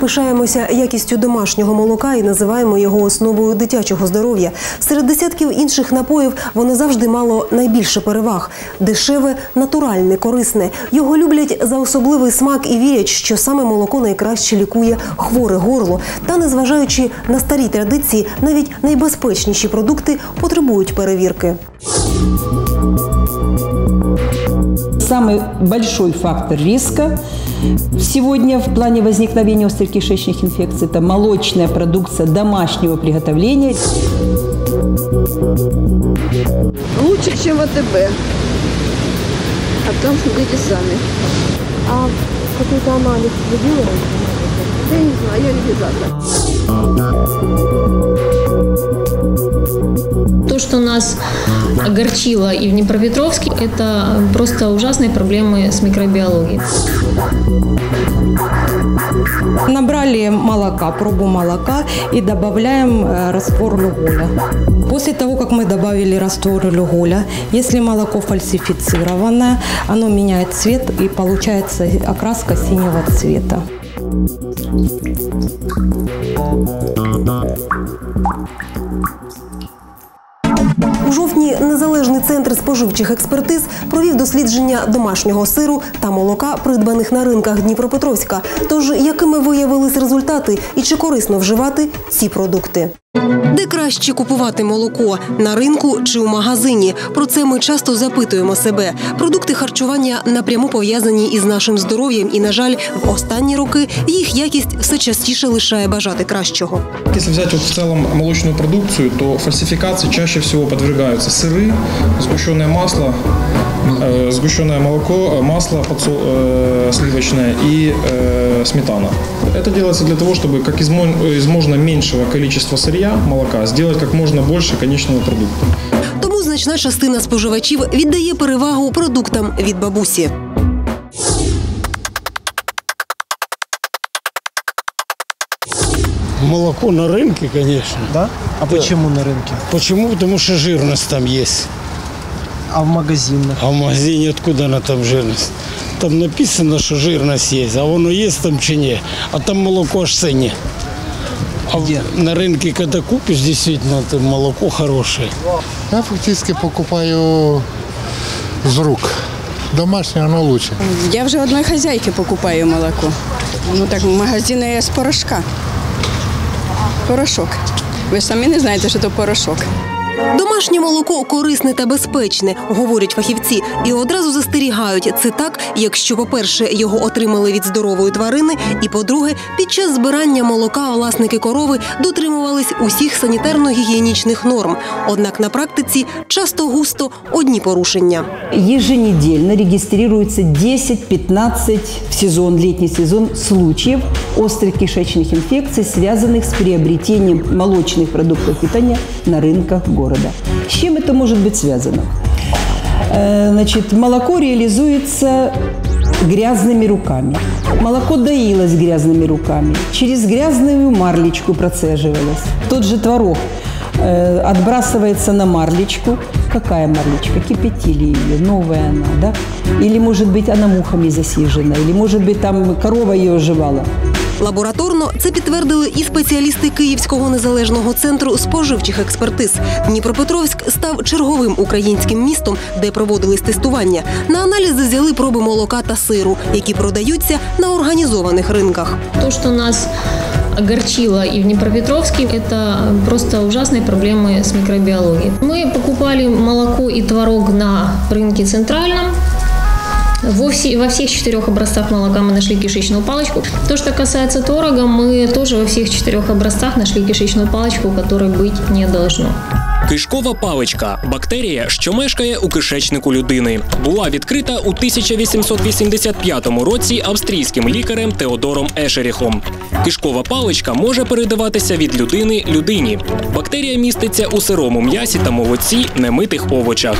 Пишаємося якістю домашнього молока і називаємо його основою дитячого здоров'я. Серед десятків інших напоїв воно завжди мало найбільше переваг: дешеве, натуральне, корисне. Його люблять за особливий смак і вірять, що саме молоко найкраще лікує хворе горло. Та незважаючи на старі традиції, навіть найбезпечніші продукти потребують перевірки. Самый большой фактор риска сегодня в плане возникновения острых кишечных инфекций – это молочная продукция домашнего приготовления. Лучше, чем АТБ. А там судите сами. А какой-то аналіз ви Я не знаю, я реализатор. То, что нас огорчило и в Днепропетровске, это просто ужасные проблемы с микробиологией. Набрали молока, пробу молока и добавляем э, раствор люголя. После того, как мы добавили раствор люголя, если молоко фальсифицированное, оно меняет цвет и получается окраска синего цвета. У жовтні незалежний центр споживчих експертиз провів дослідження домашнього сиру та молока, придбаних на ринках Дніпропетровська. Тож, якими виявились результати і чи корисно вживати ці продукти? Де краще купувати молоко на ринку чи у магазині? Про це ми часто запитуємо себе. Продукти харчування напряму пов'язані із нашим здоров'ям, і, на жаль, в останні роки їх якість все частіше лишає бажати кращого. Если взять вот в целом молочную продукцию, то фальсификации чаще всего подвергаются сыры, сгущенное масло, э, сгущенное молоко, э, масло подсо- э, сливочное и э, сметана. Это делается для того, чтобы как из, мо- из можно меньшего количества сырья, молока, сделать как можно больше конечного продукта. Тому значна частина споживачів віддає перевагу продуктам від бабусі. Молоко на рынке, конечно. Да? А почему на рынке? Почему? Потому что жирность там есть. А в магазинах? А в магазине откуда она там жирность? Там написано, что жирность есть, а воно есть там чи ні. А там молоко аж цене. А Где? на рынке, когда купишь, действительно, там молоко хорошее. Я фактически покупаю з рук. Домашнє воно лучше. Я вже одної хазяйки покупаю молоко. Ну так в магазині є з порошка. Порошок. Ви ж самі не знаєте, що це порошок. Домашнє молоко корисне та безпечне, говорять фахівці, і одразу застерігають це так, якщо, по-перше, його отримали від здорової тварини, і по-друге, під час збирання молока власники корови дотримувались усіх санітарно-гігієнічних норм. Однак на практиці часто густо одні порушення. Еженедельно регистрируется 10-15 в сезон, летний сезон случаев острых кишечных инфекций, связанных с приобретением молочных продуктов питания на рынках города. С чем это может быть связано? Э, Значит, молоко реализуется грязными руками. Молоко доилось грязными руками, через грязную марлечку процеживалось. Тот же творог э, отбрасывается на марлечку. Какая марлечка? Кипятили ее, новая она, да? Или, может быть, она мухами засижена, или, может быть, там корова ее оживала. Лабораторно це підтвердили і спеціалісти Київського незалежного центру споживчих експертиз. Дніпропетровськ став черговим українським містом, де проводились тестування. На аналізи взяли проби молока та сиру, які продаються на організованих ринках. То, что нас огорчило и в Днепропетровске, это просто ужасные проблемы с микробиологией. Мы покупали молоко и творог на рынке центральном. Во, все- во всех четырех образцах молока мы нашли кишечную палочку. То, что касается творога, мы тоже во всех четырех образцах нашли кишечную палочку, которой быть не должно. Кишкова паличка бактерія, що мешкає у кишечнику людини, була відкрита у 1885 році австрійським лікарем Теодором Ешеріхом. Кишкова паличка може передаватися від людини людині. Бактерія міститься у сирому м'ясі та молоці, немитих овочах.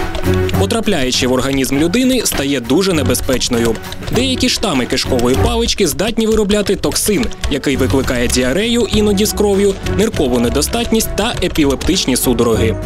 Потрапляючи в організм людини, стає дуже небезпечною. Деякі штами кишкової палички здатні виробляти токсин, який викликає діарею іноді з кров'ю, ниркову недостатність та епілептичні судороги.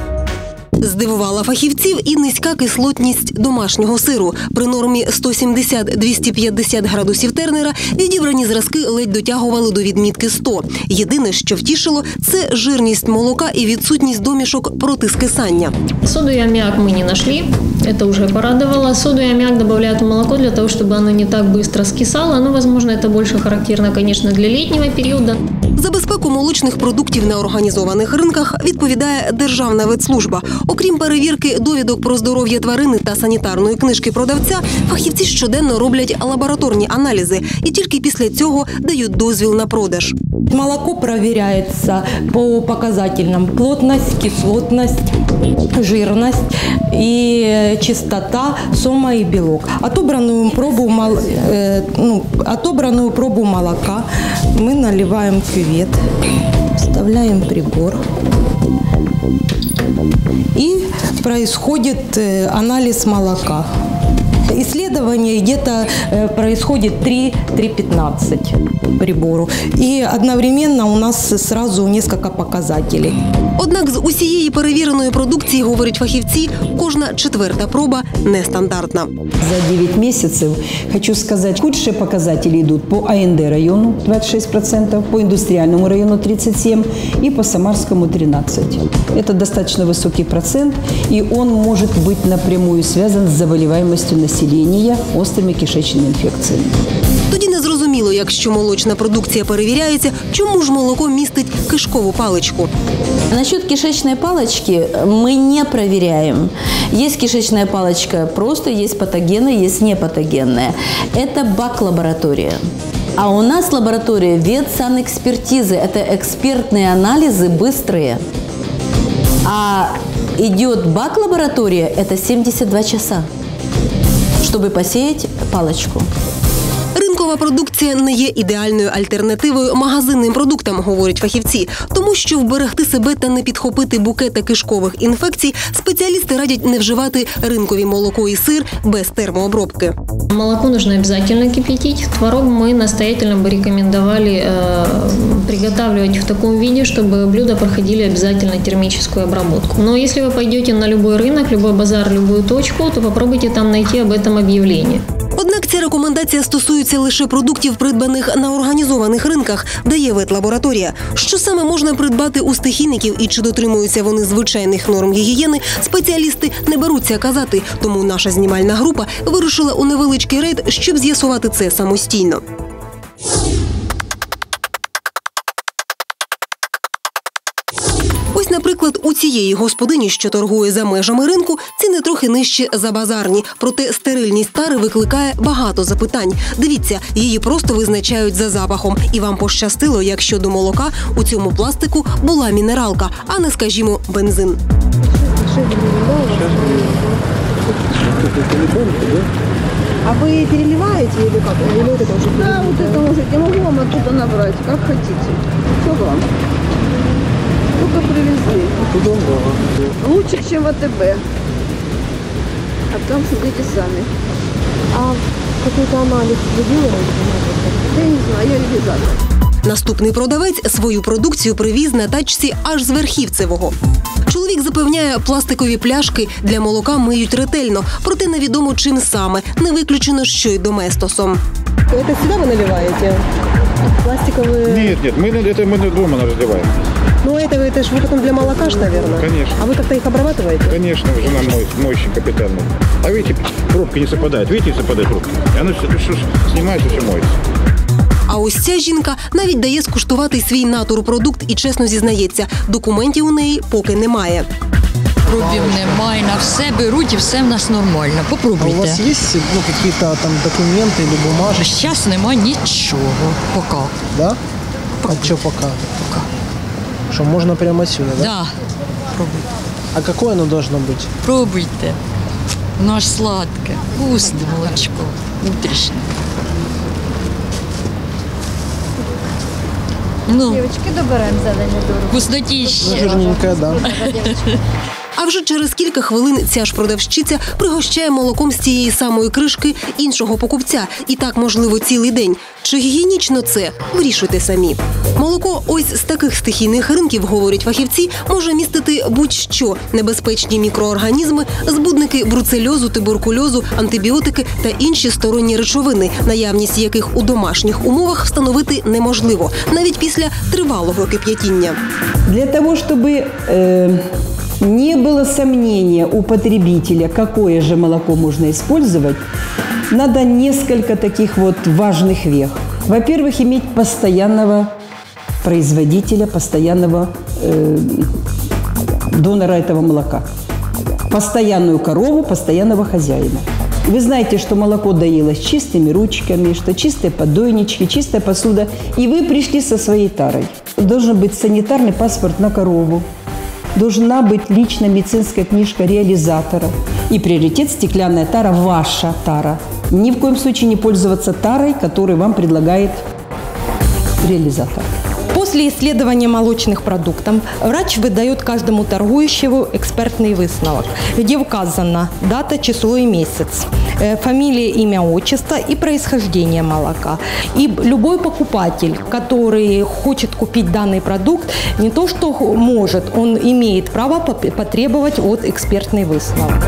Здивувала фахівців і низька кислотність домашнього сиру. При нормі 170-250 градусів Тернера відібрані зразки ледь дотягували до відмітки 100. Єдине, що втішило, це жирність молока і відсутність домішок проти скисання. Соду и аммиак мы не нашли. Это уже порадовало. Соду и аммиак добавляют в молоко для того, чтобы оно не так быстро скисало. Но, возможно, это больше характерно, конечно, для летнего периода. За безпеку молочних продуктів на організованих ринках відповідає Державна ветслужба. Окрім перевірки довідок про здоров'я тварини та санітарної книжки продавця, фахівці щоденно роблять лабораторні аналізи і тільки після цього дають дозвіл на продаж. Молоко проверяется по показательным плотность, кислотность, жирность и чистота сома и белок. Отобранную пробу, мол- э, ну, отобранную пробу молока мы наливаем в кювет, вставляем прибор. И происходит э, анализ молока. Исследование где-то э, происходит 3-3,15 прибору. И одновременно у нас сразу несколько показателей. Однак з усієї перевіреної продукції, говорять фахівці, кожна четверта проба нестандартна. За 9 месяцев, хочу сказать, худшие показатели идут по АНД району 26%, по индустриальному району 37% и по Самарскому 13%. Это достаточно высокий процент, и он может быть напрямую связан с заболеваемостью населения острыми кишечными инфекциями. Тоді не зрозуміло, якщо молочна продукція перевіряється, чому ж молоко містить кишкову паличку. Насчет кишечной палочки мы не проверяем. Есть кишечная палочка просто, есть патогенная, есть непатогенная. Это БАК-лаборатория. А у нас лаборатория ветсанэкспертизы. Это экспертные анализы быстрые. А идет БАК-лаборатория, это 72 часа, Чтобы посеять палочку. Ринкова продукція не є ідеальною альтернативою магазинним продуктам, говорять фахівці. Тому що вберегти себе та не підхопити букета кишкових інфекцій, спеціалісти радять не вживати ринкові молоко і сир без термообробки. Молоко нужно обязательно кипятить. Творог мы настоятельно бы рекомендовали э, приготавливать в таком виде, чтобы блюда проходили обязательно термическую обработку. Но если вы пойдете на любой рынок, любой базар, любую точку, то попробуйте там найти об этом объявление. Рекомендація стосується лише продуктів, придбаних на організованих ринках, дає ветлабораторія. Що саме можна придбати у стихійників і чи дотримуються вони звичайних норм гігієни, спеціалісти не беруться казати. Тому наша знімальна група вирушила у невеличкий рейд, щоб з'ясувати це самостійно. наприклад, у цієї господині, що торгує за межами ринку, ціни трохи нижче за базарні. Проте стерильність тари викликає багато запитань. Дивіться, її просто визначають за запахом. І вам пощастило, якщо до молока у цьому пластику була мінералка, а не, скажімо, бензин. А вы переливаете или как? Или вот это уже Да, вот это может. Я могу вам оттуда набрать, как хотите. Все вам. Только привезли. Лучше, чем в АТБ. А там судите сами. А какой-то аналіз ви делаете? Я не знаю, я реализатор. Наступний продавець свою продукцію привіз на тачці аж з Верхівцевого. Чоловік запевняє, пластикові пляшки для молока миють ретельно, проте невідомо чим саме. Не виключено, що й доместосом. Это сюда вы наливаете? Пластиковые... Нет, нет, мы на- это мы дома разливаем. Ну это, это же вы потом для молока ж, наверное. Конечно. А вы как-то их обрабатываете? Конечно, жена моет, мойщик капитальный. А видите, пробки не совпадают. Видите, не совпадают пробки. И оно все, все снимается, все моется. А ось ця жінка навіть дає скуштувати свій натурпродукт і чесно зізнається, документів у неї поки немає. Пробів немає, на все беруть і все в нас нормально. А у Попробуйте. вас есть ну, какие-то там документы или бумажки? Зараз нема нічого. Поки. Да? А что пока? Пока. Что, можно прямо отсюда, да? Да. Пробуйте. А какое оно должно быть? Пробуйте. Воно аж сладке, вкусне молочко, внутрішнє. Ну, Девочки, доберемо зелені дорогу. вкуснотіще. Ну, жирненькое, да. А вже через кілька хвилин ця ж продавщиця пригощає молоком з цієї самої кришки іншого покупця. І так, можливо, цілий день. Чи гігієнічно це? Вирішуйте самі. Молоко ось з таких стихійних ринків, говорять фахівці, може містити будь-що небезпечні мікроорганізми, збудники бруцельозу, туберкульозу, антибіотики та інші сторонні речовини, наявність яких у домашніх умовах встановити неможливо, навіть після тривалого кип'ятіння. Для того, чтобы э, не было сомнения у потребителя, какое же молоко можно использовать, надо несколько таких вот важных вех. Во-первых, иметь постоянного производителя, постоянного э, донора этого молока. Постоянную корову, постоянного хозяина. Вы знаете, что молоко доилось чистыми ручками, что чистые подойнички, чистая посуда. И вы пришли со своей тарой. Должен быть санитарный паспорт на корову. Должна быть личная медицинская книжка реализатора. И приоритет стеклянная тара – ваша тара. Ни в коем случае не пользоваться тарой, которую вам предлагает реализатор. После исследования молочных продуктов врач выдает каждому торгующему экспертный высновок, где указана дата, число и месяц, э, фамилия, имя, отчество и происхождение молока. И любой покупатель, который хочет купить данный продукт, не то что может, он имеет право потребовать от экспертный высновок.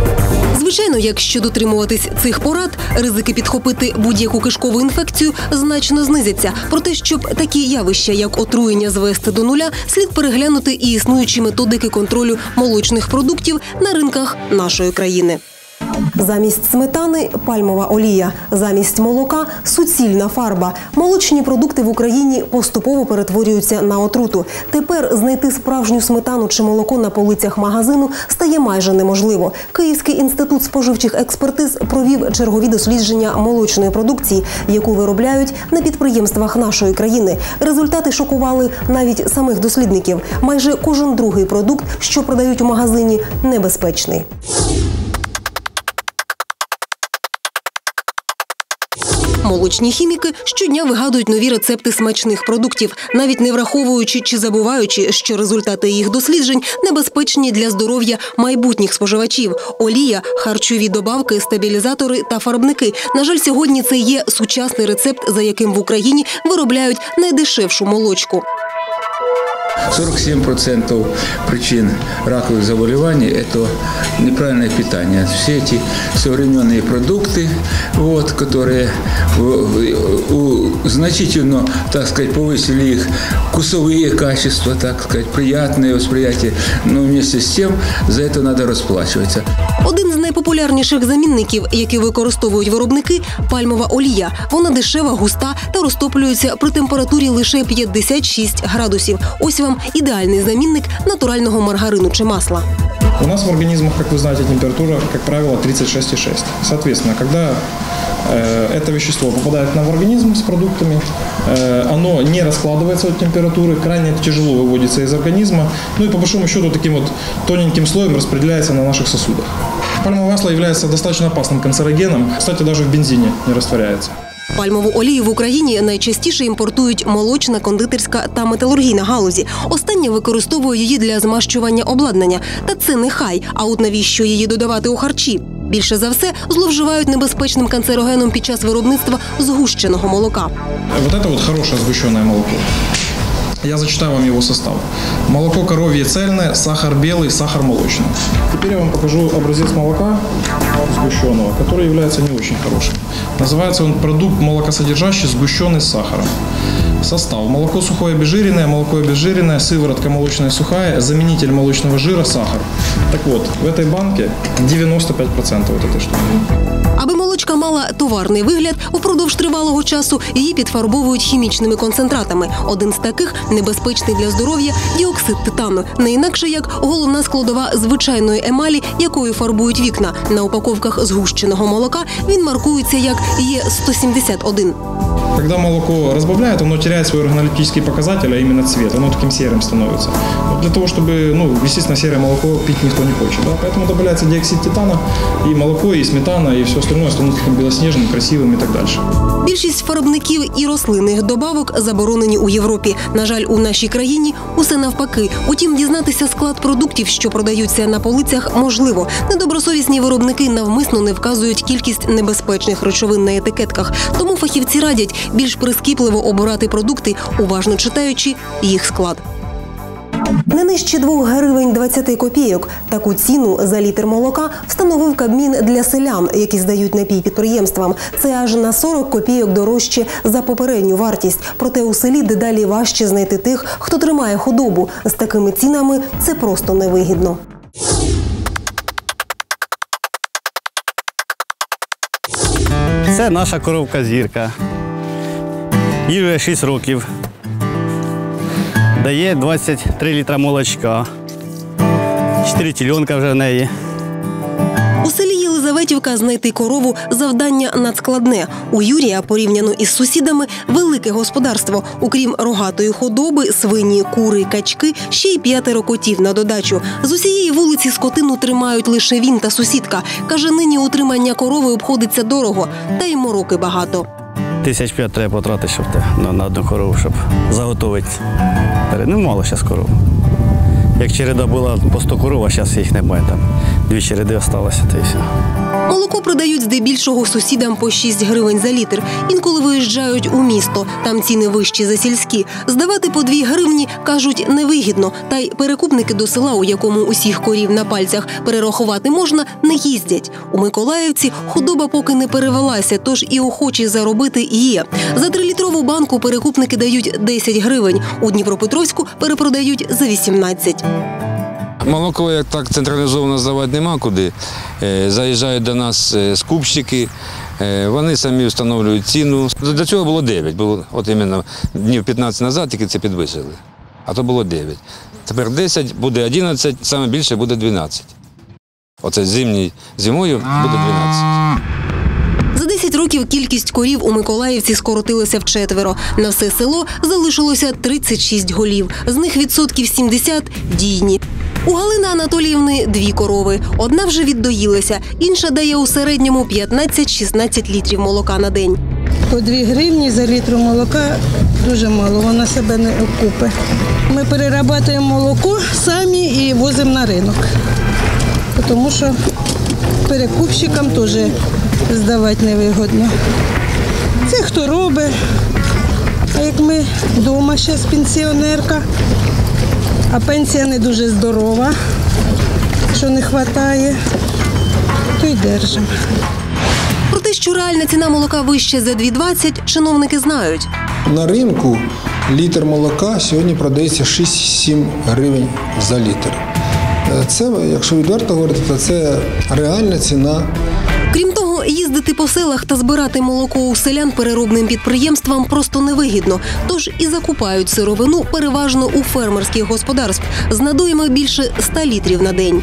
Звичайно, якщо дотримуватись цих порад, ризики підхопити будь-яку кишкову інфекцію значно знизяться. Проте, щоб такі явища, як отруєння, звести до нуля, слід переглянути і існуючі методики контролю молочних продуктів на ринках нашої країни. Замість сметани пальмова олія, замість молока суцільна фарба. Молочні продукти в Україні поступово перетворюються на отруту. Тепер знайти справжню сметану чи молоко на полицях магазину стає майже неможливо. Київський інститут споживчих експертиз провів чергові дослідження молочної продукції, яку виробляють на підприємствах нашої країни. Результати шокували навіть самих дослідників. Майже кожен другий продукт, що продають у магазині, небезпечний. Молочні хіміки щодня вигадують нові рецепти смачних продуктів, навіть не враховуючи чи забуваючи, що результати їх досліджень небезпечні для здоров'я майбутніх споживачів: олія, харчові добавки, стабілізатори та фарбники. На жаль, сьогодні це є сучасний рецепт, за яким в Україні виробляють найдешевшу молочку. 47% причин раковых заболеваний – это неправильное питание. Все эти современные продукты, вот, которые в- в- у- значительно, так сказать, повысили их вкусовые качества, так сказать, приятное восприятие, но вместе с тем за это надо расплачиваться. Один з найпопулярніших замінників, які використовують виробники пальмова олія. Вона дешева, густа та розтоплюється при температурі лише 56 градусів. Ось вам ідеальний замінник натурального маргарину чи масла. У нас в организмах, как вы знаете, температура, как правило, 36,6. Соответственно, когда э, это вещество попадает к нам в организм с продуктами, э, оно не раскладывается от температуры, крайне тяжело выводится из организма, ну и по большому счету таким вот тоненьким слоем распределяется на наших сосудах. Пальмовое масло является достаточно опасным канцерогеном, кстати, даже в бензине не растворяется. Пальмову олію в Україні найчастіше імпортують молочна, кондитерська та металургійна галузі. Остання використовує її для змащування обладнання. Та це не хай. А от навіщо її додавати у харчі? Більше за все зловживають небезпечним канцерогеном під час виробництва згущеного молока. Вот это вот хорошее сгущенное молоко. Я зачитаю вам его состав. Молоко коровье цельное, сахар белый, сахар молочный. Теперь я вам покажу образец молока сгущенного, который является не очень хорошим. Называется он продукт молокосодержащий, сгущенный с сахаром. Состав. Молоко сухое обезжиренное, молоко обезжиренное, сыворотка молочная сухая, заменитель молочного жира, сахар. Так вот, в этой банке 95% вот этой штуки. Аби молочка мала товарний вигляд, упродовж тривалого часу її підфарбовують хімічними концентратами. Один з таких небезпечний для здоров'я діоксид титану, не інакше як головна складова звичайної емалі, якою фарбують вікна. На упаковках згущеного молока він маркується як Е171. Когда молоко разбавляют, оно теряет свой органолептический показатель, а именно цвет. Оно таким серым становится Вот для того, чтобы, ну, естественно, серое молоко пить никто не хочет. Да? Поэтому добавляется диоксид титана, и молоко, и сметана, и все остальное становится таким белоснежным, красивым и так дальше. Більшість фарбників і рослинних добавок заборонені у Європі. На жаль, у нашій країні усе навпаки. Утім, дізнатися склад продуктів, що продаються на полицях, можливо. Недобросовісні виробники навмисно не вказують кількість небезпечних речовин на етикетках. Тому фахівці радять більш прискіпливо обирати продукти, уважно читаючи їх склад. Не нижче 2 гривень 20 копійок. Таку ціну за літр молока встановив Кабмін для селян, які здають напій підприємствам. Це аж на 40 копійок дорожче за попередню вартість. Проте у селі дедалі важче знайти тих, хто тримає худобу. З такими цінами це просто невигідно. Це наша коровка зірка. Їй вже 6 років. Дає 23 літра молочка. 4 тіленка вже в неї. У селі Єлизаветівка знайти корову завдання надскладне. У Юрія, порівняно із сусідами, велике господарство. Окрім рогатої худоби, свині, кури, качки, ще й п'ятеро котів на додачу. З усієї вулиці скотину тримають лише він та сусідка. Каже, нині утримання корови обходиться дорого, та й мороки багато. Тисяч п'ять треба потратити, щоб те, на одну корову, щоб заготовити. Ну, мало зараз коров. Як череда була по 100 коров, а зараз їх немає там. Дві череди залишилося, та й все. Молоко продають здебільшого сусідам по 6 гривень за літр. Інколи виїжджають у місто. Там ціни вищі за сільські. Здавати по 2 гривні кажуть невигідно. Та й перекупники до села, у якому усіх корів на пальцях перерахувати можна, не їздять. У Миколаївці худоба поки не перевелася, тож і охочі заробити є. За трилітрову банку перекупники дають 10 гривень. У Дніпропетровську перепродають за 18. Молоко як так централізовано здавати нема куди. Е, Заїжджають до нас е, скупщики, е, вони самі встановлюють ціну. До цього було 9, було от іменно днів 15 назад тільки це підвищили. А то було 9. Тепер 10, буде 11, саме більше буде 12. Оце зимній, зимою буде 12. За 10 років кількість корів у Миколаївці скоротилася вчетверо. На все село залишилося 36 голів. З них відсотків 70 – дійні. У Галини Анатоліївни дві корови. Одна вже віддоїлася, інша дає у середньому 15-16 літрів молока на день. По 2 гривні за літру молока дуже мало, вона себе не окупить. Ми перерабатуємо молоко самі і возимо на ринок. Тому що перекупщикам теж здавати невигодно. Це хто робить. А як ми вдома зараз пенсіонерка, а пенсія не дуже здорова, що не вистачає, то й держимо. Про те, що реальна ціна молока вища за 2,20, чиновники знають. На ринку літр молока сьогодні продається 6-7 гривень за літр. Е, Це, якщо відверто говорити, то це реальна ціна Крім того, їздити по селах та збирати молоко у селян переробним підприємствам просто невигідно. Тож і закупають сировину переважно у фермерських господарств з надоями більше 100 літрів на день.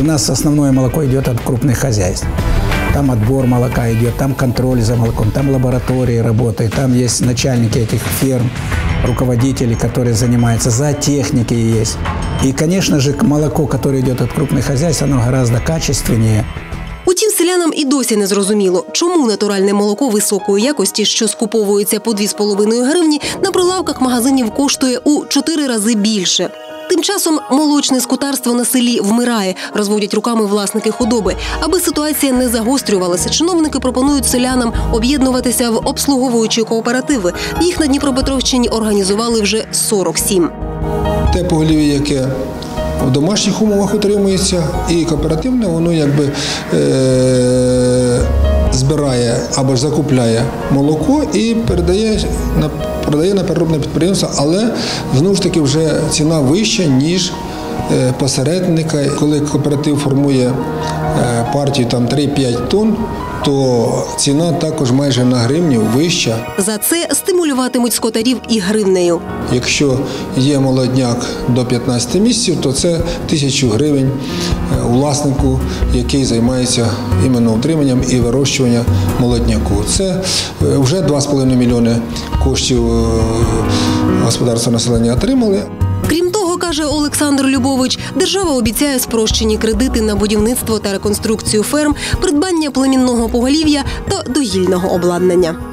У нас основное молоко идет от крупных хозяйств. Там отбор молока идет, там контроль за молоком, там лаборатории работают, там есть начальники этих ферм, руководители, которые занимаются, за техники есть. И, конечно же, молоко, которое идет от крупных хозяйств, оно гораздо качественнее. Селянам і досі не зрозуміло, чому натуральне молоко високої якості, що скуповується по 2,5 гривні, на прилавках магазинів коштує у 4 рази більше. Тим часом молочне скотарство на селі вмирає, розводять руками власники худоби. Аби ситуація не загострювалася, чиновники пропонують селянам об'єднуватися в обслуговуючі кооперативи. Їх на Дніпропетровщині організували вже 47. Те поголів'я, яке в домашніх умовах утримується, і кооперативне, воно якби е- збирає або ж закупляє молоко і передає на продає на переробне підприємство, але знову ж таки вже ціна вища, ніж посередника. Коли кооператив формує е, партію там 3-5 тонн, то ціна також майже на гривню вища. За це стимулюватимуть скотарів і гривнею. Якщо є молодняк до 15 місяців, то це тисячу гривень е, власнику, який займається іменно утриманням і вирощуванням молодняку. Це е, вже 2,5 мільйони коштів е, господарства населення отримали. Каже Олександр Любович, держава обіцяє спрощені кредити на будівництво та реконструкцію ферм, придбання племінного поголів'я та доїльного обладнання.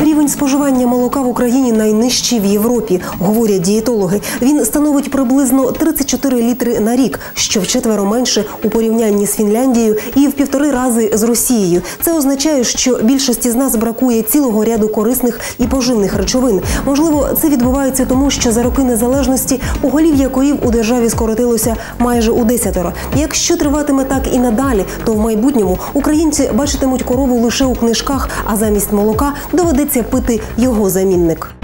Рівень споживання молока в Україні найнижчий в Європі, говорять дієтологи. Він становить приблизно 34 літри на рік, що вчетверо менше у порівнянні з Фінляндією і в півтори рази з Росією. Це означає, що більшості з нас бракує цілого ряду корисних і поживних речовин. Можливо, це відбувається тому, що за роки незалежності поголів'я корів у державі скоротилося майже у десятеро. Якщо триватиме так і надалі, то в майбутньому українці бачитимуть корову лише у книжках, а замість молока доведеться пити його замінник.